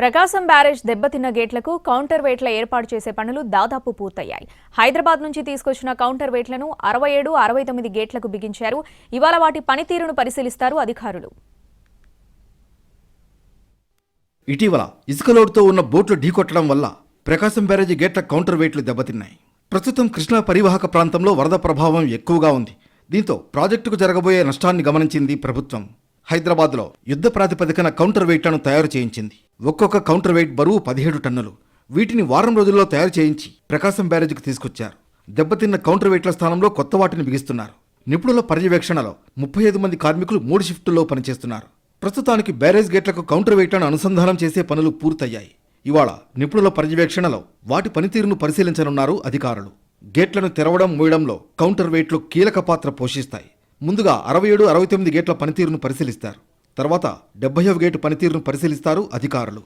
ప్రకాశం barrage దెబ్బతిన్న గేట్లకు counter వెయిట్ల ఏర్పాటు చేసే పనులు దాదాపు పూర్తయ్యాయి. హైదరాబాద్ నుంచి తీసుకొచ్చిన కౌంటర్ వెయిట్లను అరవై ఏడు అరవై తొమ్మిది గేట్లకు బిగించారు. ఇవాళ వాటి పనితీరును పరిశీలిస్తారు అధికారులు. ఇటీవల ఇసుక లోడుతో ఉన్న బోట్లు ఢీకొట్టడం వల్ల ప్రకాశం బ్యారేజ్ గేట్ల కౌంటర్ వెయిట్లు దెబ్బతిన్నాయి. ప్రస్తుతం కృష్ణా పరివాహక ప్రాంతంలో వరద ప్రభావం ఎక్కువగా ఉంది. దీంతో ప్రాజెక్టుకు జరగబోయే నష్టాన్ని గమనించింది ప్రభుత్వం. హైదరాబాద్లో యుద్ధ ప్రాతిపదికన కౌంటర్ వెయిట్లను తయారు చేయించింది. ఒక్కొక్క కౌంటర్ వెయిట్ బరువు పదిహేడు టన్నులు. వీటిని వారం రోజుల్లో తయారు చేయించి ప్రకాశం బ్యారేజ్కి తీసుకొచ్చారు. దెబ్బతిన్న కౌంటర్ వెయిట్ల స్థానంలో కొత్త వాటిని బిగిస్తున్నారు. నిపుణుల పర్యవేక్షణలో ముప్పై ఐదు మంది కార్మికులు మూడు షిఫ్టుల్లో పనిచేస్తున్నారు. ప్రస్తుతానికి బ్యారేజ్ గేట్లకు కౌంటర్ వెయిట్లను అనుసంధానం చేసే పనులు పూర్తయ్యాయి. ఇవాళ నిపుణుల పర్యవేక్షణలో వాటి పనితీరును పరిశీలించనున్నారు అధికారులు. గేట్లను తెరవడం మూయడంలో కౌంటర్ వెయిట్లు కీలక పాత్ర పోషిస్తాయి. ముందుగా అరవై ఏడు అరవై తొమ్మిది గేట్ల పనితీరును పరిశీలిస్తారు. తర్వాత డెబ్బైవ గేటు పనితీరును పరిశీలిస్తారు అధికారులు.